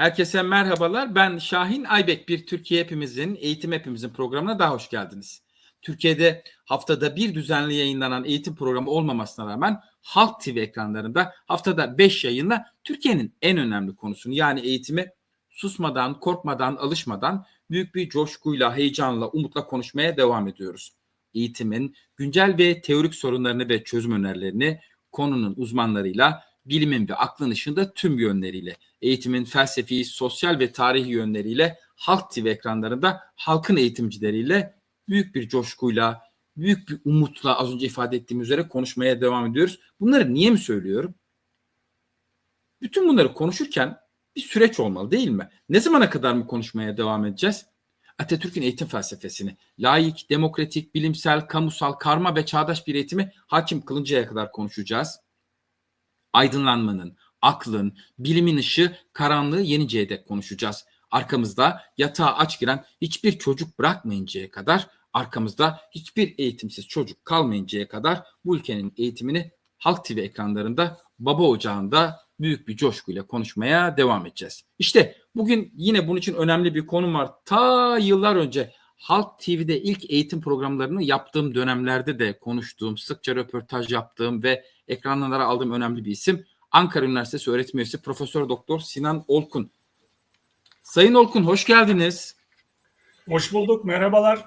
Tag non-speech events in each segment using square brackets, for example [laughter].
Herkese merhabalar. Ben Şahin Aybek. Bir Türkiye Hepimizin, Eğitim Hepimizin programına daha hoş geldiniz. Türkiye'de haftada bir düzenli yayınlanan eğitim programı olmamasına rağmen Halk TV ekranlarında haftada 5 yayınla Türkiye'nin en önemli konusunu yani eğitimi susmadan, korkmadan, alışmadan büyük bir coşkuyla, heyecanla, umutla konuşmaya devam ediyoruz. Eğitimin güncel ve teorik sorunlarını ve çözüm önerilerini konunun uzmanlarıyla, bilimin ve aklın ışığında tüm yönleriyle, eğitimin felsefi, sosyal ve tarihi yönleriyle Halk TV ekranlarında halkın eğitimcileriyle büyük bir coşkuyla, büyük bir umutla az önce ifade ettiğim üzere konuşmaya devam ediyoruz. Bunları niye mi söylüyorum? Bütün bunları konuşurken bir süreç olmalı değil mi? Ne zamana kadar mı konuşmaya devam edeceğiz? Atatürk'ün eğitim felsefesini, layık, demokratik, bilimsel, kamusal, karma ve çağdaş bir eğitimi hakim kılıncaya kadar konuşacağız. Aydınlanmanın, aklın, bilimin ışığı karanlığı yeninceye dek konuşacağız. Arkamızda yatağa aç giren hiçbir çocuk bırakmayıncaya kadar, arkamızda hiçbir eğitimsiz çocuk kalmayıncaya kadar bu ülkenin eğitimini Halk TV ekranlarında, baba ocağında büyük bir coşkuyla konuşmaya devam edeceğiz. İşte bugün yine bunun için önemli bir konum var. Ta yıllar önce Halk TV'de ilk eğitim programlarını yaptığım dönemlerde de konuştuğum, sıkça röportaj yaptığım ve ekranlara aldığım önemli bir isim. Ankara Üniversitesi öğretim üyesi Profesör Doktor Sinan Olkun. Sayın Olkun hoş geldiniz. Hoş bulduk. Merhabalar.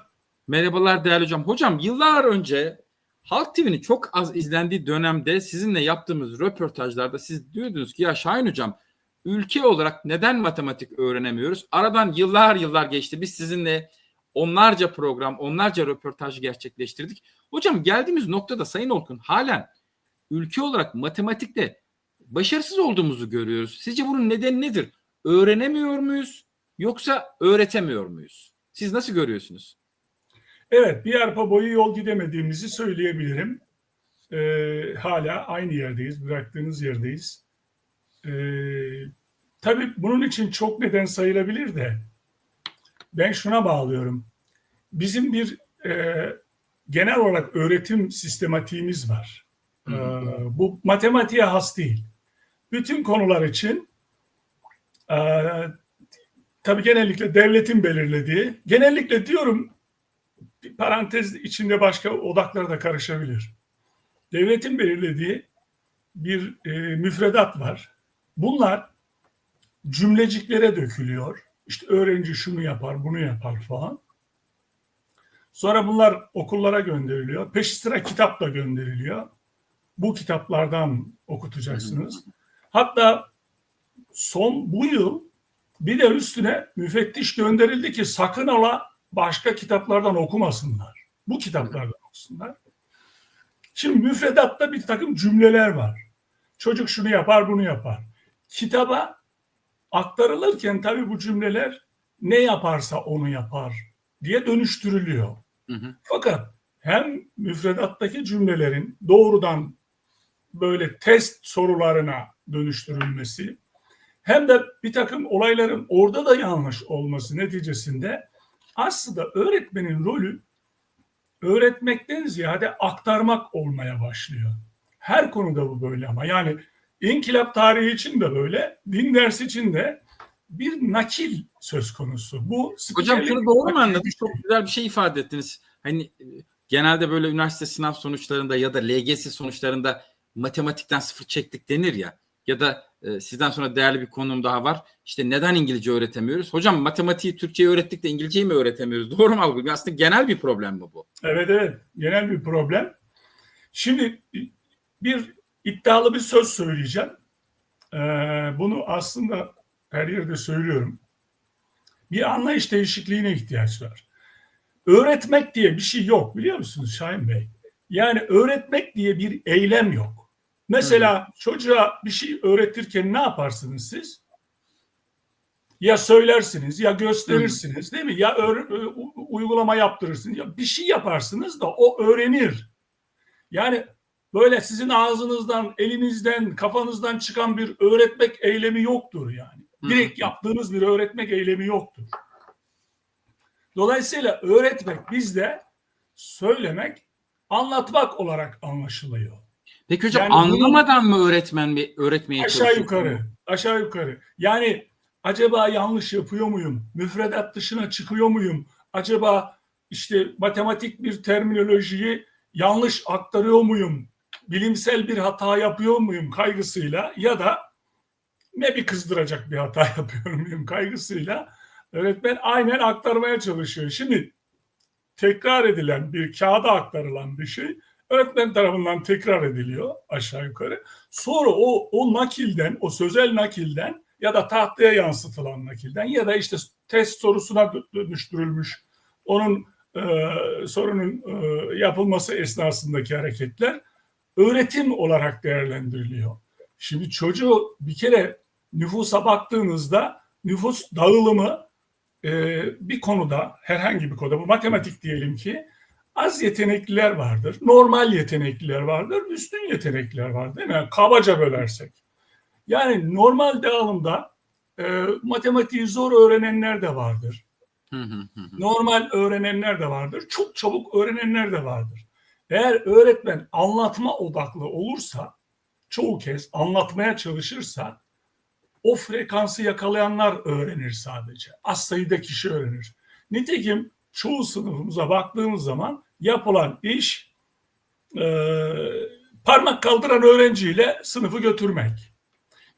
Merhabalar değerli hocam. Hocam yıllar önce Halk TV'nin çok az izlendiği dönemde sizinle yaptığımız röportajlarda siz diyordunuz ki ya Şahin hocam ülke olarak neden matematik öğrenemiyoruz? Aradan yıllar yıllar geçti. Biz sizinle onlarca program, onlarca röportaj gerçekleştirdik. Hocam geldiğimiz noktada Sayın Olkun halen ülke olarak matematikte başarısız olduğumuzu görüyoruz. Sizce bunun nedeni nedir? Öğrenemiyor muyuz yoksa öğretemiyor muyuz? Siz nasıl görüyorsunuz? Evet, bir arpa boyu yol gidemediğimizi söyleyebilirim. Ee, hala aynı yerdeyiz, bıraktığınız yerdeyiz. Ee, tabii bunun için çok neden sayılabilir de ben şuna bağlıyorum. Bizim bir e, genel olarak öğretim sistematiğimiz var. Ee, bu matematiğe has değil. Bütün konular için e, tabii genellikle devletin belirlediği, genellikle diyorum bir parantez içinde başka odaklar da karışabilir. Devletin belirlediği bir e, müfredat var. Bunlar cümleciklere dökülüyor. İşte öğrenci şunu yapar, bunu yapar falan. Sonra bunlar okullara gönderiliyor. Peş sıra kitapla gönderiliyor. Bu kitaplardan okutacaksınız. Hatta son bu yıl bir de üstüne müfettiş gönderildi ki sakın ola başka kitaplardan okumasınlar. Bu kitaplardan okusunlar. Şimdi müfredatta bir takım cümleler var. Çocuk şunu yapar, bunu yapar. Kitaba aktarılırken tabii bu cümleler ne yaparsa onu yapar diye dönüştürülüyor. Hı hı. Fakat hem müfredattaki cümlelerin doğrudan böyle test sorularına dönüştürülmesi hem de bir takım olayların orada da yanlış olması neticesinde aslında öğretmenin rolü öğretmekten ziyade aktarmak olmaya başlıyor. Her konuda bu böyle ama yani inkılap tarihi için de böyle, din dersi için de bir nakil söz konusu. Bu Hocam şunu doğru mu anladım? bir Çok şey. güzel bir şey ifade ettiniz. Hani e, genelde böyle üniversite sınav sonuçlarında ya da LGS sonuçlarında matematikten sıfır çektik denir ya. Ya da e, sizden sonra değerli bir konum daha var. İşte neden İngilizce öğretemiyoruz? Hocam matematiği Türkçe'yi öğrettik de İngilizceyi mi öğretemiyoruz? [laughs] Doğru mu algılıyorum? Aslında genel bir problem mi bu? Evet evet genel bir problem. Şimdi bir iddialı bir söz söyleyeceğim. Ee, bunu aslında her yerde söylüyorum. Bir anlayış değişikliğine ihtiyaç var. Öğretmek diye bir şey yok biliyor musunuz Şahin Bey? Yani öğretmek diye bir eylem yok. Mesela çocuğa bir şey öğretirken ne yaparsınız siz? Ya söylersiniz ya gösterirsiniz değil mi? Ya uygulama yaptırırsınız. Ya bir şey yaparsınız da o öğrenir. Yani böyle sizin ağzınızdan, elinizden, kafanızdan çıkan bir öğretmek eylemi yoktur yani. Direkt yaptığınız bir öğretmek eylemi yoktur. Dolayısıyla öğretmek bizde söylemek, anlatmak olarak anlaşılıyor. Peki hocam Yani anlamadan mı öğretmen mi öğretmeye Aşağı çalışıyorsunuz? yukarı, aşağı yukarı. Yani Acaba yanlış yapıyor muyum? Müfredat dışına çıkıyor muyum? Acaba işte matematik bir terminolojiyi yanlış aktarıyor muyum? Bilimsel bir hata yapıyor muyum kaygısıyla ya da ne bir kızdıracak bir hata [laughs] yapıyor muyum kaygısıyla öğretmen aynen aktarmaya çalışıyor. Şimdi tekrar edilen bir kağıda aktarılan bir şey öğretmen tarafından tekrar ediliyor aşağı yukarı. Sonra o o nakilden, o sözel nakilden ya da tahtaya yansıtılan nakilden ya da işte test sorusuna dönüştürülmüş onun e, sorunun e, yapılması esnasındaki hareketler öğretim olarak değerlendiriliyor. Şimdi çocuğu bir kere nüfusa baktığınızda nüfus dağılımı e, bir konuda herhangi bir konuda bu matematik diyelim ki az yetenekliler vardır, normal yetenekliler vardır, üstün yetenekliler vardır değil mi? Yani kabaca bölersek. Yani normal dağılımda e, matematiği zor öğrenenler de vardır. Normal öğrenenler de vardır. Çok çabuk öğrenenler de vardır. Eğer öğretmen anlatma odaklı olursa, çoğu kez anlatmaya çalışırsa o frekansı yakalayanlar öğrenir sadece. Az sayıda kişi öğrenir. Nitekim çoğu sınıfımıza baktığımız zaman yapılan iş e, parmak kaldıran öğrenciyle sınıfı götürmek.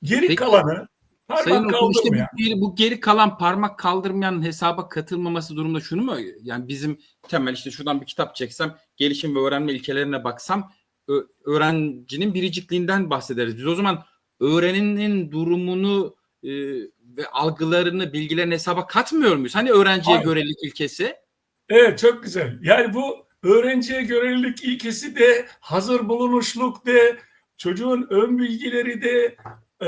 Geri Peki, kalanı parmak Okul işte kaldırmayan. bu, geri, bu geri kalan parmak kaldırmayan hesaba katılmaması durumda şunu mu? Yani bizim temel işte şuradan bir kitap çeksem gelişim ve öğrenme ilkelerine baksam öğrencinin biricikliğinden bahsederiz. Biz o zaman öğreninin durumunu e, ve algılarını, bilgilerini hesaba katmıyor muyuz? Hani öğrenciye Hayır. görelik ilkesi? Evet çok güzel. Yani bu öğrenciye görelilik ilkesi de hazır bulunuşluk de çocuğun ön bilgileri de e,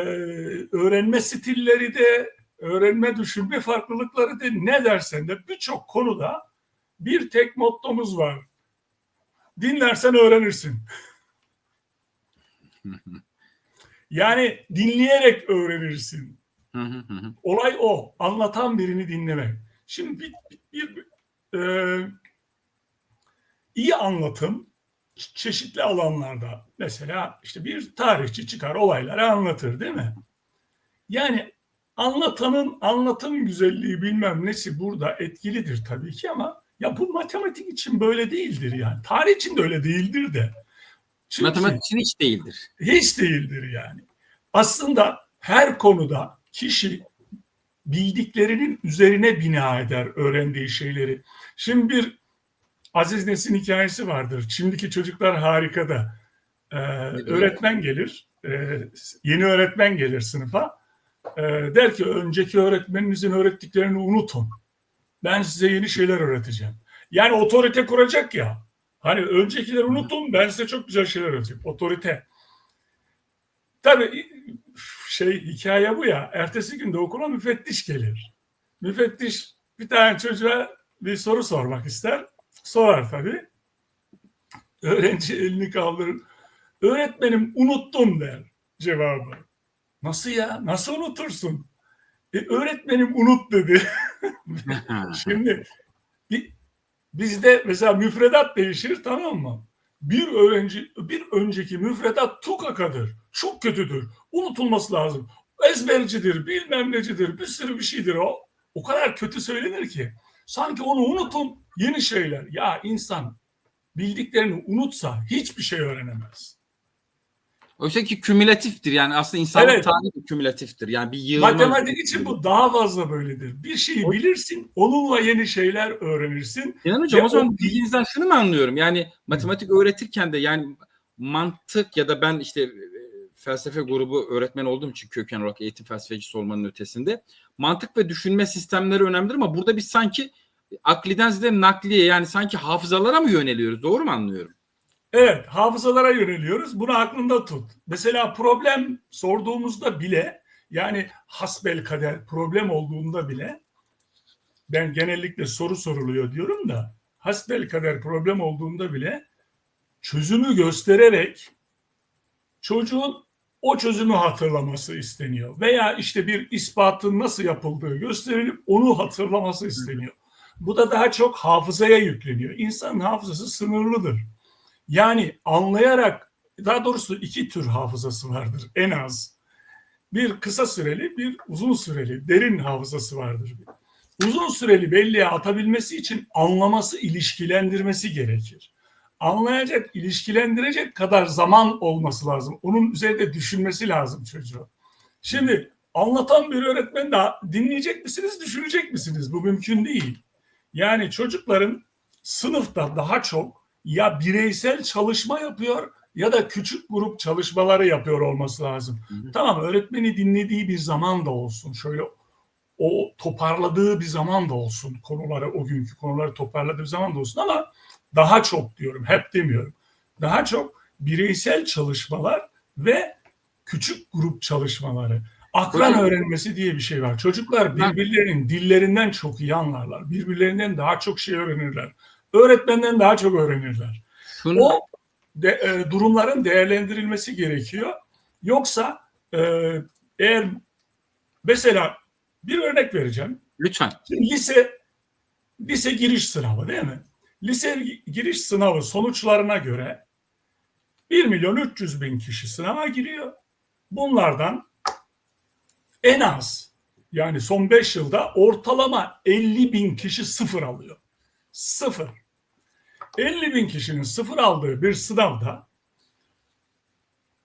öğrenme stilleri de öğrenme düşünme farklılıkları de ne dersen de birçok konuda bir tek mottomuz var. Dinlersen öğrenirsin. [laughs] Yani dinleyerek öğrenirsin. Olay o. Anlatan birini dinlemek. Şimdi bir, bir, bir, e, iyi anlatım çeşitli alanlarda mesela işte bir tarihçi çıkar olayları anlatır değil mi? Yani anlatanın anlatım güzelliği bilmem nesi burada etkilidir tabii ki ama ya bu matematik için böyle değildir yani. Tarih için de öyle değildir de. Çünkü- Matematik için hiç değildir. hiç değildir yani. Aslında her konuda kişi bildiklerinin üzerine bina eder öğrendiği şeyleri. Şimdi bir Aziz Nesin hikayesi vardır. Şimdiki çocuklar harikada. Ee, öğretmen gelir, e, yeni öğretmen gelir sınıfa. Ee, der ki önceki öğretmeninizin öğrettiklerini unutun. Ben size yeni şeyler öğreteceğim. Yani otorite kuracak ya. Hani öncekileri unutun ben size çok güzel şeyler öğreteceğim. Otorite. Tabii şey hikaye bu ya. Ertesi günde okula müfettiş gelir. Müfettiş bir tane çocuğa bir soru sormak ister. Sorar tabii. Öğrenci elini kaldırır. Öğretmenim unuttum der cevabı. Nasıl ya? Nasıl unutursun? E, öğretmenim unut dedi. [laughs] Şimdi bizde mesela müfredat değişir tamam mı? Bir öğrenci bir önceki müfredat tukakadır. Çok kötüdür. Unutulması lazım. Ezbercidir, bilmem necidir, bir sürü bir şeydir o. O kadar kötü söylenir ki. Sanki onu unutun yeni şeyler. Ya insan bildiklerini unutsa hiçbir şey öğrenemez. Oysa ki kümülatiftir. Yani aslında insanlık Evet. tarihi kümülatiftir. Yani bir yığılma. Matematik için bu daha fazla böyledir. Bir şeyi bilirsin, onunla yeni şeyler öğrenirsin. Sinan Hocam o zaman bilginizden şunu mu anlıyorum? Yani matematik öğretirken de yani mantık ya da ben işte felsefe grubu öğretmen olduğum için köken olarak eğitim felsefecisi olmanın ötesinde mantık ve düşünme sistemleri önemlidir ama burada biz sanki akliden ziyade nakliye yani sanki hafızalara mı yöneliyoruz? Doğru mu anlıyorum? Evet, hafızalara yöneliyoruz. Bunu aklında tut. Mesela problem sorduğumuzda bile yani hasbel kader problem olduğunda bile ben genellikle soru soruluyor diyorum da hasbel kader problem olduğunda bile çözümü göstererek çocuğun o çözümü hatırlaması isteniyor. Veya işte bir ispatın nasıl yapıldığı gösterilip onu hatırlaması isteniyor. Bu da daha çok hafızaya yükleniyor. İnsanın hafızası sınırlıdır. Yani anlayarak daha doğrusu iki tür hafızası vardır en az. bir kısa süreli, bir uzun süreli, derin hafızası vardır. Uzun süreli belleğe atabilmesi için anlaması, ilişkilendirmesi gerekir. Anlayacak, ilişkilendirecek kadar zaman olması lazım. Onun üzerinde düşünmesi lazım çocuğu. Şimdi anlatan bir öğretmen de dinleyecek misiniz, düşünecek misiniz? Bu mümkün değil. Yani çocukların sınıfta daha çok ya bireysel çalışma yapıyor ya da küçük grup çalışmaları yapıyor olması lazım. Hı hı. Tamam öğretmeni dinlediği bir zaman da olsun. Şöyle o toparladığı bir zaman da olsun. Konuları o günkü konuları toparladığı bir zaman da olsun ama daha çok diyorum. Hep demiyorum. Daha çok bireysel çalışmalar ve küçük grup çalışmaları. Akran Hocam- öğrenmesi diye bir şey var. Çocuklar birbirlerinin dillerinden çok iyi anlarlar. Birbirlerinden daha çok şey öğrenirler. Öğretmenden daha çok öğrenirler. Şunu, O de, e, durumların değerlendirilmesi gerekiyor. Yoksa e, eğer mesela bir örnek vereceğim. lütfen. Şimdi lise lise giriş sınavı değil mi? Lise giriş sınavı sonuçlarına göre 1 milyon 300 bin kişi sınava giriyor. Bunlardan en az yani son 5 yılda ortalama 50 bin kişi sıfır alıyor. Sıfır. 50 bin kişinin sıfır aldığı bir sınavda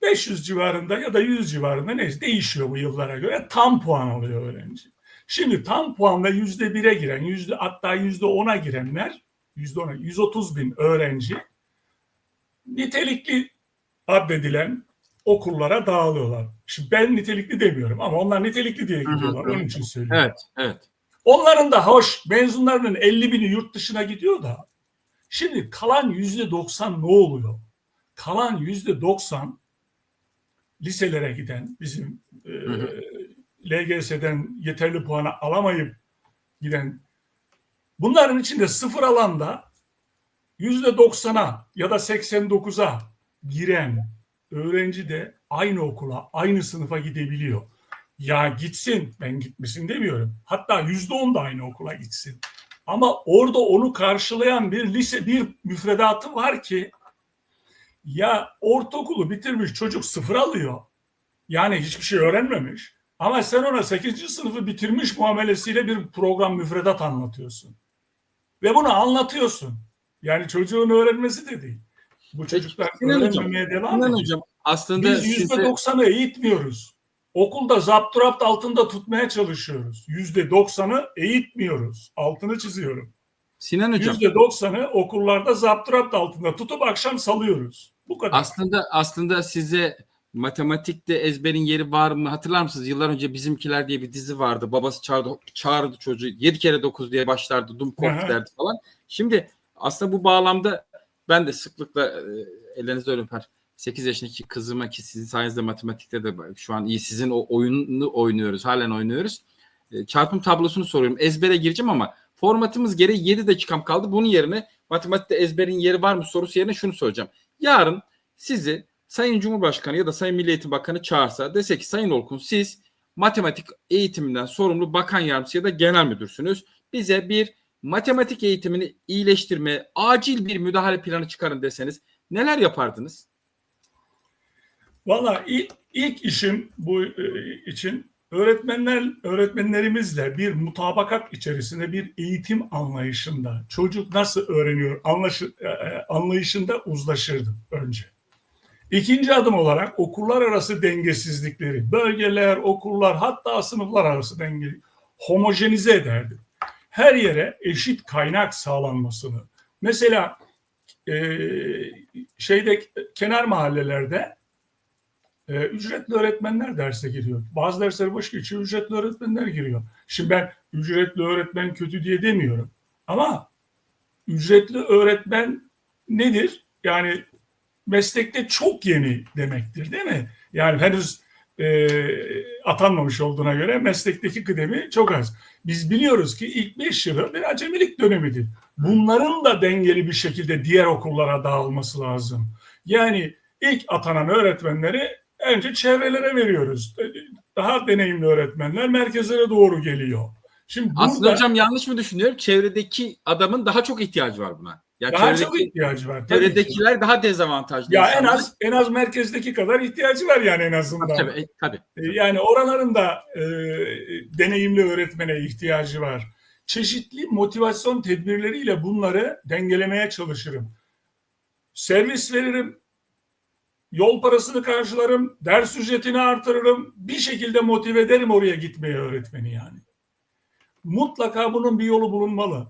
500 civarında ya da 100 civarında neyse değişiyor bu yıllara göre tam puan alıyor öğrenci. Şimdi tam puanla yüzde bire giren, yüzde hatta yüzde ona girenler, yüzde ona, 130 bin öğrenci nitelikli addedilen okullara dağılıyorlar. Şimdi ben nitelikli demiyorum ama onlar nitelikli diye gidiyorlar. Onun için söylüyorum. Evet, evet. Onların da hoş mezunlarının 50 bini yurt dışına gidiyor da şimdi kalan yüzde 90 ne oluyor? Kalan yüzde 90 liselere giden bizim e. LGS'den yeterli puanı alamayıp giden bunların içinde sıfır alanda yüzde 90'a ya da 89'a giren öğrenci de aynı okula, aynı sınıfa gidebiliyor. Ya gitsin, ben gitmesin demiyorum. Hatta yüzde on da aynı okula gitsin. Ama orada onu karşılayan bir lise, bir müfredatı var ki ya ortaokulu bitirmiş çocuk sıfır alıyor. Yani hiçbir şey öğrenmemiş. Ama sen ona 8. sınıfı bitirmiş muamelesiyle bir program müfredat anlatıyorsun. Ve bunu anlatıyorsun. Yani çocuğun öğrenmesi de değil. Bu çocuklar Hocam, öğrenmemeye devam Sinan ediyor. Hocam aslında Biz yüzde doksanı eğitmiyoruz. Okulda zapturapt altında tutmaya çalışıyoruz. Yüzde doksanı eğitmiyoruz. Altını çiziyorum. Sinan Hocam Yüzde doksanı okullarda zapturapt altında tutup akşam salıyoruz. Bu kadar. aslında aslında size matematikte ezberin yeri var mı? Hatırlar mısınız? Yıllar önce bizimkiler diye bir dizi vardı. Babası çağırdı, çağırdı çocuğu. 7 kere 9 diye başlardı. Dumkopf Aha. derdi falan. Şimdi aslında bu bağlamda ben de sıklıkla e, ellerinizde öper. 8 yaşındaki kızıma ki sizin sayenizde matematikte de şu an iyi sizin o oyununu oynuyoruz. Halen oynuyoruz. E, çarpım tablosunu soruyorum. Ezbere gireceğim ama formatımız gereği 7 dakikam kaldı. Bunun yerine matematikte ezberin yeri var mı sorusu yerine şunu soracağım. Yarın sizi Sayın Cumhurbaşkanı ya da Sayın Milli Eğitim Bakanı çağırsa dese ki Sayın Olkun siz matematik eğitiminden sorumlu bakan yardımcısı ya da genel müdürsünüz. Bize bir matematik eğitimini iyileştirmeye acil bir müdahale planı çıkarın deseniz neler yapardınız? Valla ilk, ilk işim bu e, için öğretmenler öğretmenlerimizle bir mutabakat içerisinde bir eğitim anlayışında çocuk nasıl öğreniyor anlaşı, e, e, anlayışında uzlaşırdım önce. İkinci adım olarak okullar arası dengesizlikleri, bölgeler, okullar hatta sınıflar arası dengeyi homojenize ederdim. Her yere eşit kaynak sağlanmasını. Mesela e, şeyde kenar mahallelerde e, ücretli öğretmenler derse giriyor. Bazı dersler boş geçiyor, ücretli öğretmenler giriyor. Şimdi ben ücretli öğretmen kötü diye demiyorum. Ama ücretli öğretmen nedir? Yani meslekte çok yeni demektir değil mi? Yani henüz e, atanmamış olduğuna göre meslekteki kıdemi çok az. Biz biliyoruz ki ilk beş yılı bir acemilik dönemidir. Bunların da dengeli bir şekilde diğer okullara dağılması lazım. Yani ilk atanan öğretmenleri önce çevrelere veriyoruz. Daha deneyimli öğretmenler merkezlere doğru geliyor. Şimdi Aslında burada hocam yanlış mı düşünüyorum? Çevredeki adamın daha çok ihtiyacı var buna. Yani Daha çok çevredeki, ihtiyacı var. Tabii ki. çevredekiler daha dezavantajlı. Ya en insanlar. az en az merkezdeki kadar ihtiyacı var yani en azından. Tabii, e, tabii. E, Yani oraların da e, deneyimli öğretmene ihtiyacı var. Çeşitli motivasyon tedbirleriyle bunları dengelemeye çalışırım. Servis veririm, yol parasını karşılarım, ders ücretini artırırım. Bir şekilde motive ederim oraya gitmeye öğretmeni yani. Mutlaka bunun bir yolu bulunmalı.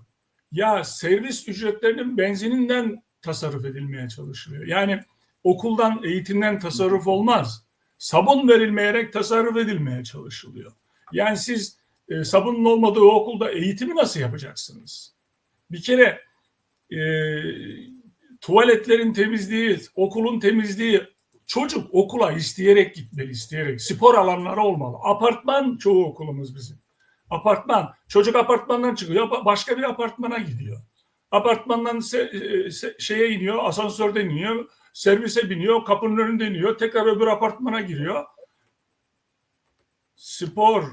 Ya servis ücretlerinin benzininden tasarruf edilmeye çalışılıyor. Yani okuldan, eğitimden tasarruf olmaz sabun verilmeyerek tasarruf edilmeye çalışılıyor. Yani siz e, sabunun olmadığı okulda eğitimi nasıl yapacaksınız? Bir kere e, tuvaletlerin temizliği, okulun temizliği, çocuk okula isteyerek gitmeli, isteyerek. Spor alanları olmalı. Apartman çoğu okulumuz bizim. Apartman. Çocuk apartmandan çıkıyor, ba- başka bir apartmana gidiyor. Apartmandan se- e, se- şeye iniyor, asansörden iniyor, servise biniyor, kapının önünde iniyor, tekrar öbür apartmana giriyor. Spor,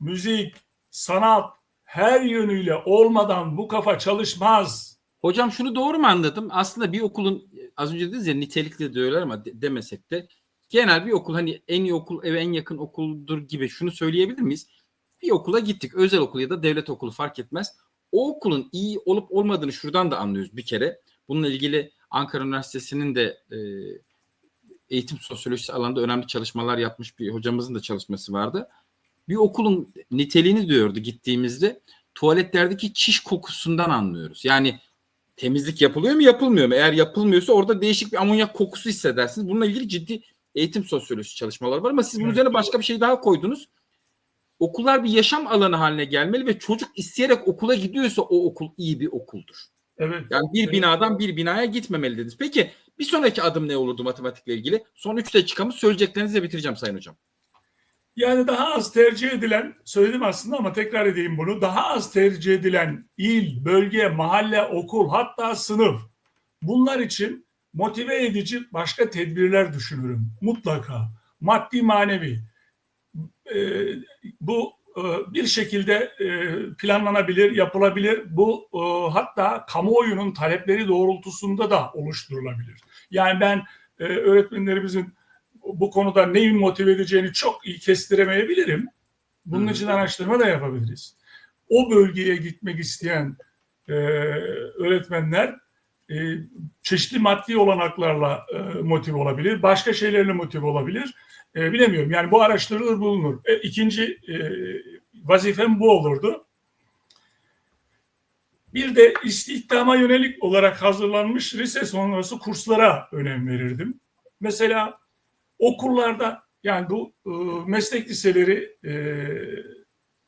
müzik, sanat her yönüyle olmadan bu kafa çalışmaz. Hocam şunu doğru mu anladım? Aslında bir okulun az önce dediniz ya nitelikli diyorlar ama de- demesek de genel bir okul hani en iyi okul eve en yakın okuldur gibi şunu söyleyebilir miyiz? Bir okula gittik. Özel okul ya da devlet okulu fark etmez. O okulun iyi olup olmadığını şuradan da anlıyoruz bir kere. Bununla ilgili Ankara Üniversitesi'nin de e, eğitim sosyolojisi alanında önemli çalışmalar yapmış bir hocamızın da çalışması vardı. Bir okulun niteliğini diyordu gittiğimizde tuvaletlerdeki çiş kokusundan anlıyoruz. Yani temizlik yapılıyor mu yapılmıyor mu? Eğer yapılmıyorsa orada değişik bir amonyak kokusu hissedersiniz. Bununla ilgili ciddi eğitim sosyolojisi çalışmaları var ama siz bunun üzerine başka bir şey daha koydunuz. Okullar bir yaşam alanı haline gelmeli ve çocuk isteyerek okula gidiyorsa o okul iyi bir okuldur. Evet. Yani bir Evet. binadan bir binaya gitmemeli dediniz. Peki bir sonraki adım ne olurdu matematikle ilgili? Son 3 dakikamız söyleyeceklerinizle bitireceğim Sayın Hocam. Yani daha az tercih edilen, söyledim aslında ama tekrar edeyim bunu. Daha az tercih edilen il, bölge, mahalle, okul hatta sınıf bunlar için motive edici başka tedbirler düşünürüm. Mutlaka. Maddi manevi. Ee, bu e, bir şekilde e, planlanabilir, yapılabilir. Bu e, hatta kamuoyunun talepleri doğrultusunda da oluşturulabilir. Yani ben e, öğretmenlerimizin bu konuda neyin motive edeceğini çok iyi kestiremeyebilirim. Bunun için araştırma da yapabiliriz. O bölgeye gitmek isteyen e, öğretmenler e, çeşitli maddi olanaklarla e, motive olabilir, başka şeylerle motive olabilir. E, bilemiyorum. Yani bu araştırılır bulunur. E, ikinci e, vazifem bu olurdu. Bir de istihdama yönelik olarak hazırlanmış lise sonrası kurslara önem verirdim. Mesela okullarda yani bu e, meslek liseleri e,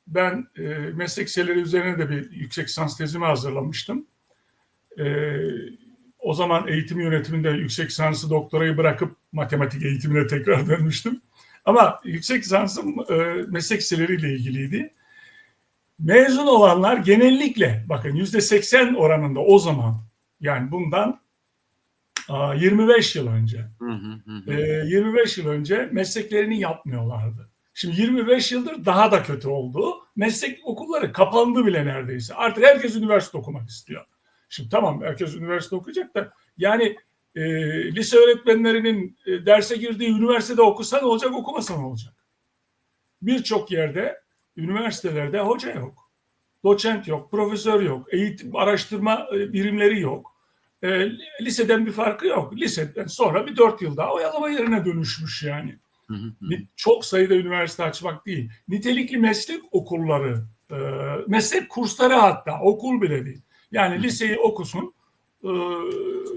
ben e, meslek liseleri üzerine de bir yüksek lisans tezimi hazırlamıştım. E, o zaman eğitim yönetiminde yüksek lisansı doktorayı bırakıp matematik eğitimine tekrar [laughs] dönmüştüm. Ama yüksek lisansım e, meslek liseleriyle ilgiliydi. Mezun olanlar genellikle bakın yüzde 80 oranında o zaman yani bundan aa, 25 yıl önce Hı hı hı. e, 25 yıl önce mesleklerini yapmıyorlardı. Şimdi 25 yıldır daha da kötü oldu. Meslek okulları kapandı bile neredeyse. Artık herkes üniversite okumak istiyor. Şimdi tamam herkes üniversite okuyacak da yani e, lise öğretmenlerinin e, derse girdiği üniversitede okusa ne olacak, okumasa ne olacak? Birçok yerde üniversitelerde hoca yok. Doçent yok, profesör yok, eğitim, araştırma e, birimleri yok. E, liseden bir farkı yok. Liseden sonra bir dört yıl daha oyalama yerine dönüşmüş yani. Hı hı Çok sayıda üniversite açmak değil. Nitelikli meslek okulları, e, meslek kursları hatta okul bile değil. Yani liseyi okusun, e,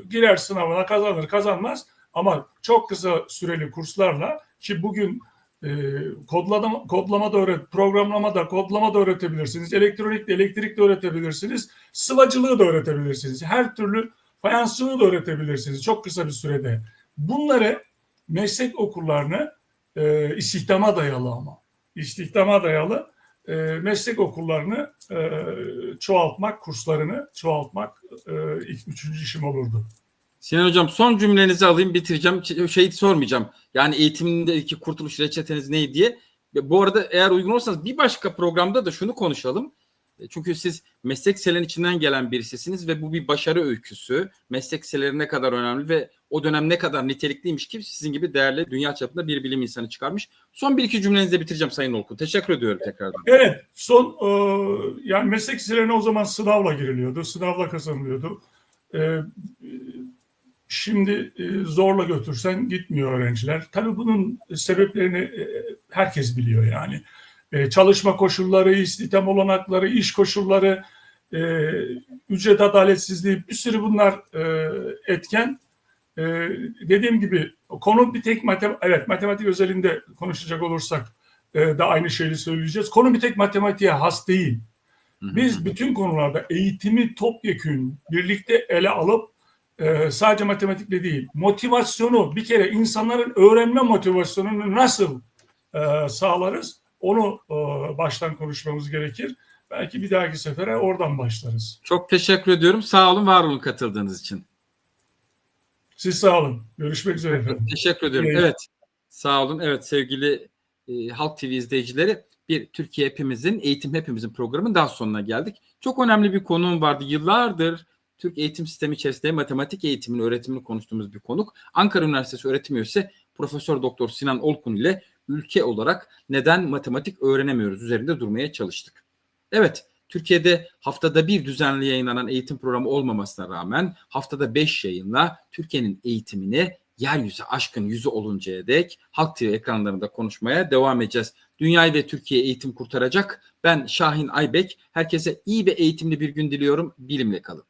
girer sınavına kazanır kazanmaz ama çok kısa süreli kurslarla ki bugün e, kodlama, kodlama da öğret, programlama da, kodlama da öğretebilirsiniz. Elektronik de, elektrik de öğretebilirsiniz. Sıvacılığı da öğretebilirsiniz. Her türlü fayansçılığı da öğretebilirsiniz çok kısa bir sürede. Bunları meslek okullarını e, istihdama dayalı ama istihdama dayalı e, meslek okullarını e, çoğaltmak, kurslarını çoğaltmak e, ilk üçüncü işim olurdu. Sinan Hocam son cümlenizi alayım bitireceğim. Şey sormayacağım. Yani eğitimindeki kurtuluş reçeteniz ne diye. Bu arada eğer uygun olursanız bir başka programda da şunu konuşalım. E, Çünkü siz meslek selen içinden gelen birisisiniz ve bu bir başarı öyküsü. Meslek seleri ne kadar önemli ve o dönem ne kadar nitelikliymiş ki sizin gibi değerli dünya çapında bir bilim insanı çıkarmış. Son bir iki cümlenizle bitireceğim Sayın Olkun. Teşekkür ediyorum tekrardan. Evet, son e, yani meslek liselerine o zaman sınavla giriliyordu, sınavla kazanılıyordu. E, şimdi e, zorla götürsen gitmiyor öğrenciler. Tabii bunun sebeplerini e, herkes biliyor yani. E, çalışma koşulları, istihdam olanakları, iş koşulları, e, ücret adaletsizliği bir sürü bunlar e, etken. E, dediğim gibi konu bir tek matematik, evet matematik özelinde konuşacak olursak e, da aynı şeyi söyleyeceğiz. Konu bir tek matematiğe has değil. Biz bütün konularda eğitimi topyekün birlikte ele alıp e, sadece matematikle değil, motivasyonu bir kere insanların öğrenme motivasyonunu nasıl e, sağlarız onu e, baştan konuşmamız gerekir. Belki bir dahaki sefere oradan başlarız. Çok teşekkür ediyorum. Sağ olun, var olun katıldığınız için. Siz sağ olun. Görüşmek üzere efendim. Teşekkür ediyorum. Evet. Evet. Sağ olun. Evet sevgili e, Halk TV izleyicileri bir Türkiye hepimizin, eğitim hepimizin programın daha sonuna geldik. Çok önemli bir konuğum vardı. Yıllardır Türk eğitim sistemi içerisinde matematik eğitimini, öğretimini konuştuğumuz bir konuk. Ankara Üniversitesi öğretim üyesi Profesör Doktor Sinan Olkun ile ülke olarak neden matematik öğrenemiyoruz üzerinde durmaya çalıştık. Evet, Türkiye'de haftada bir düzenli yayınlanan eğitim programı olmamasına rağmen haftada beş yayınla Türkiye'nin eğitimini yeryüzü aşkın yüzü oluncaya dek Halk TV ekranlarında konuşmaya devam edeceğiz. Dünyayı ve Türkiye eğitim kurtaracak. Ben Şahin Aybek. Herkese iyi ve eğitimli bir gün diliyorum. Bilimle kalın.